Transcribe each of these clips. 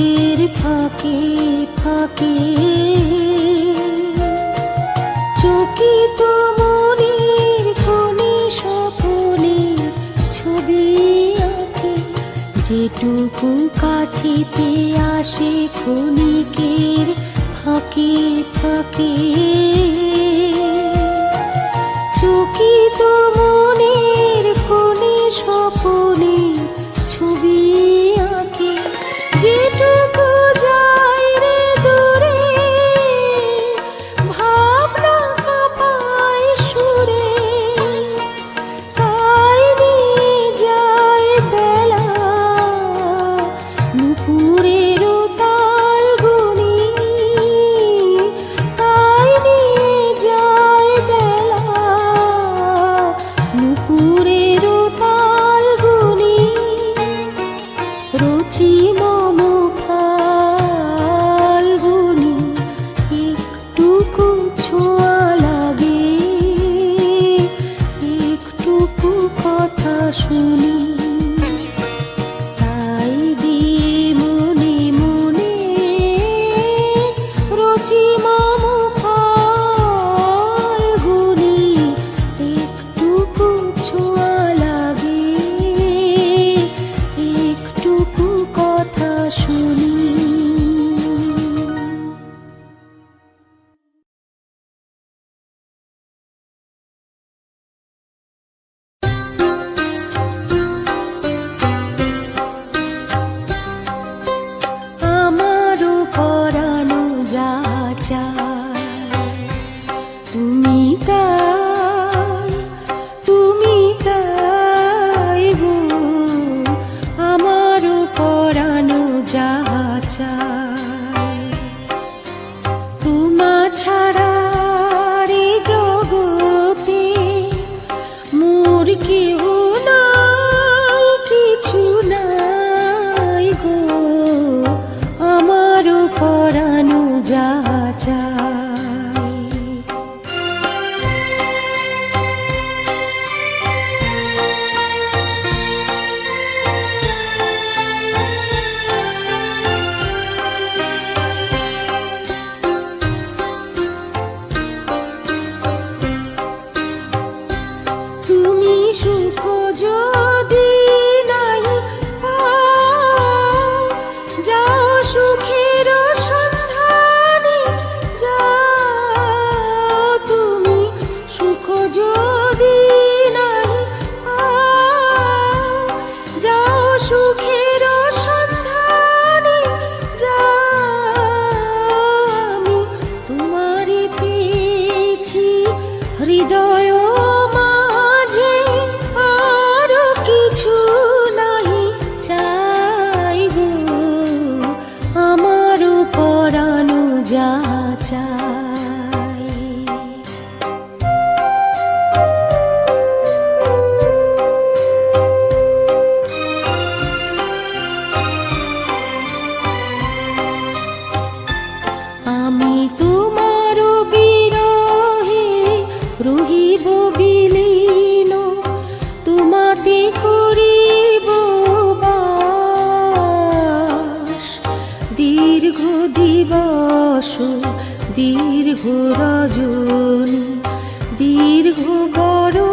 বুকের ফাঁকে ফাঁকে। তো মনির কোনি সপনে ছবি আঁকে। যেটুকু কাছিতে আসে ক্ষণিকের ফাঁকে ফাঁকে। তো মনির কোনি সপনে 家。বসু দীর্ঘ রজনী দীর্ঘ বড়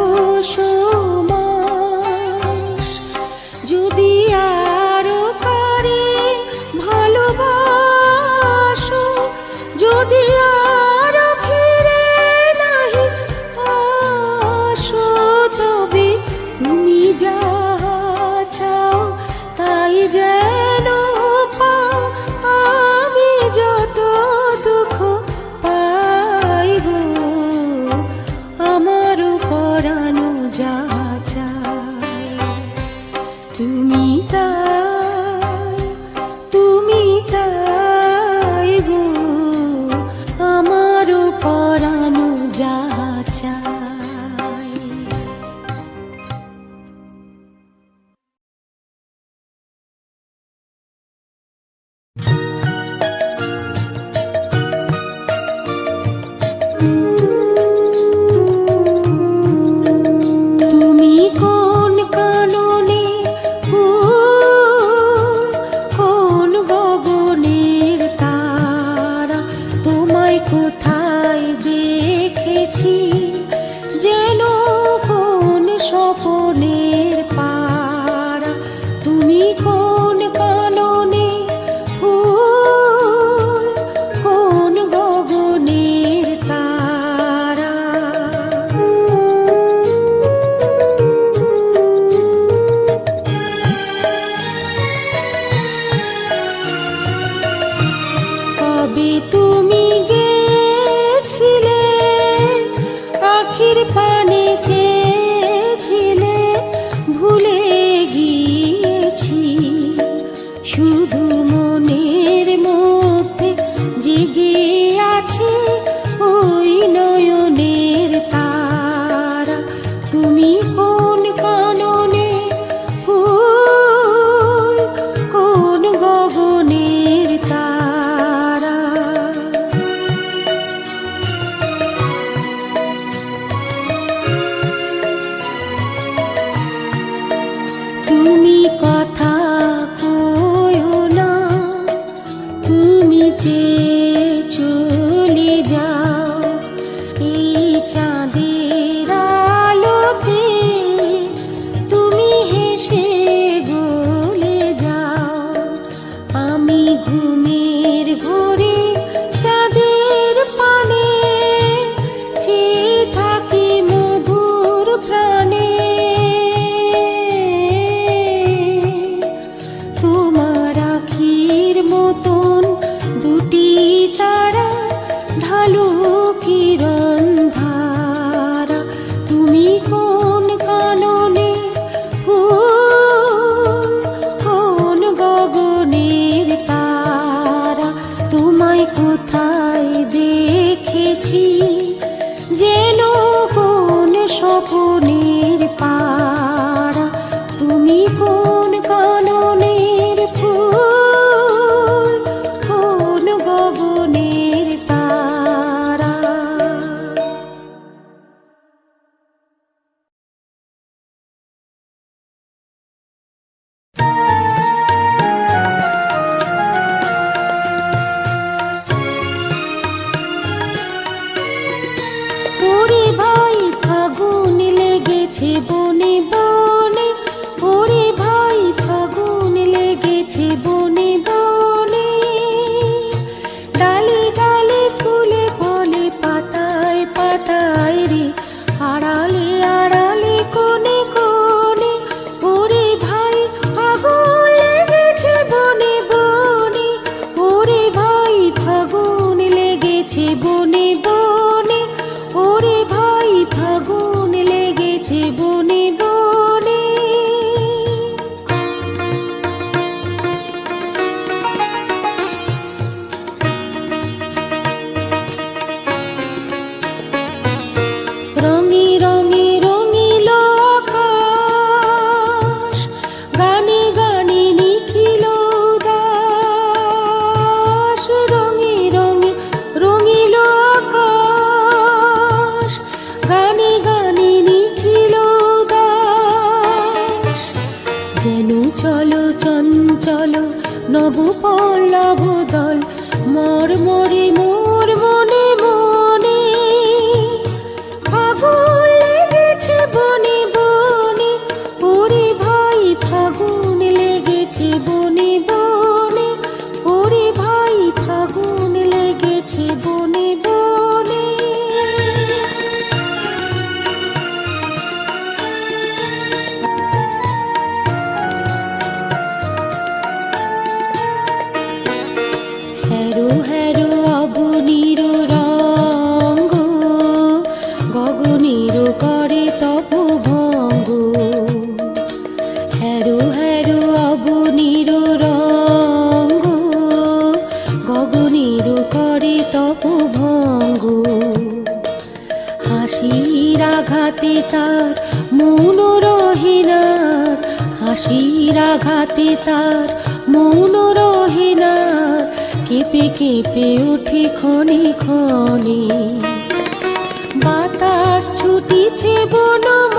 নিচে চো জীবনে আঘাতি তার মৌন রহিনা। কেঁপে কেঁপে উঠে খনি খনি বাতাস ছুটিছে বনম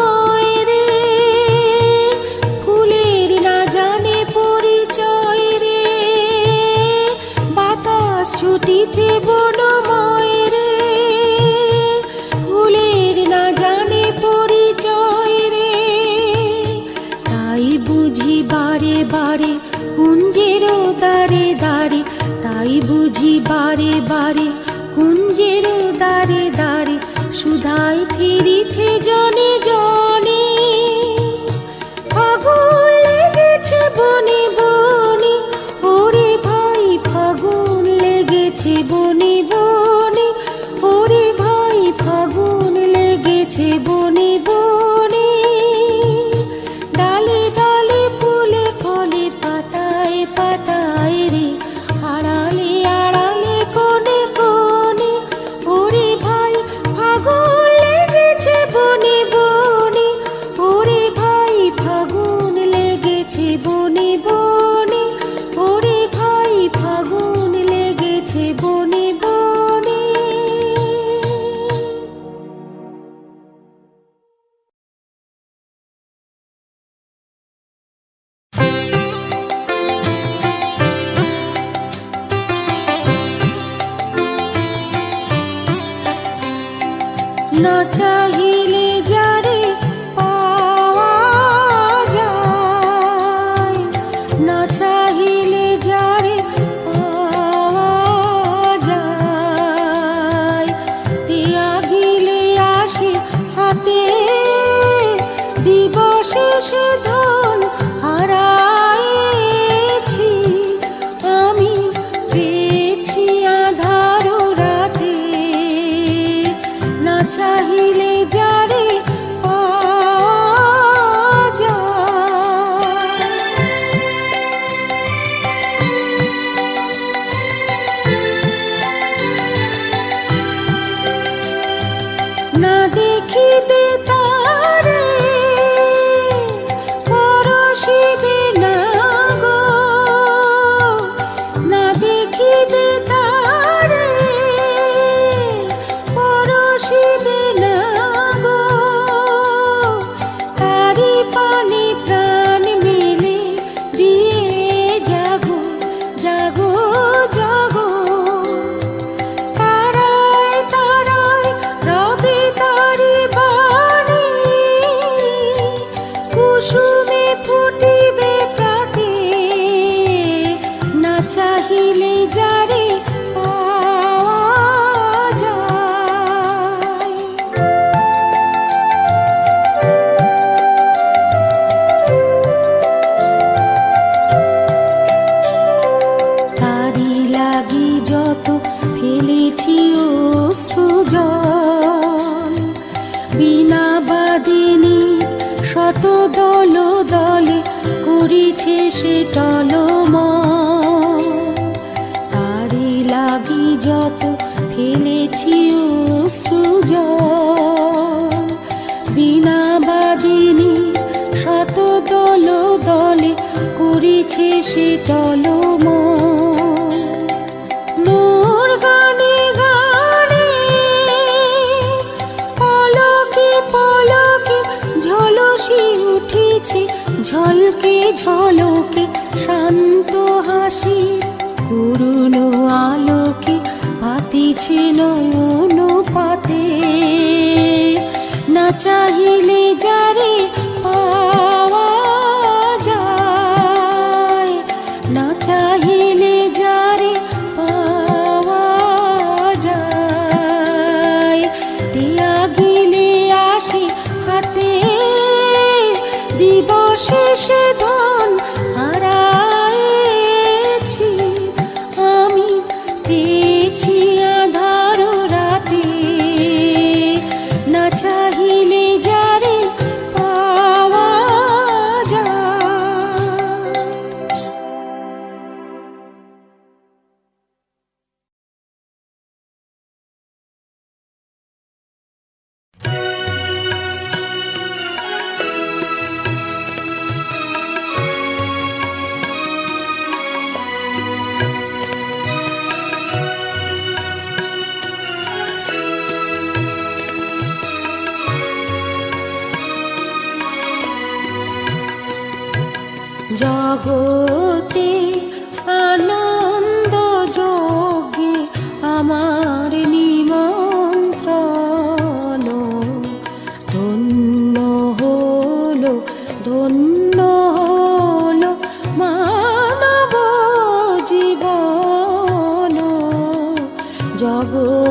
শেষে ধর করেছে সে টলম মোর গানে পলকে পলকে উঠেছে, ঝলকে ঝলকে শান্ত হাসি করুণ আলোকে পাতিছে নয়ন পাতে। না চাহিলে যারে পা জগতে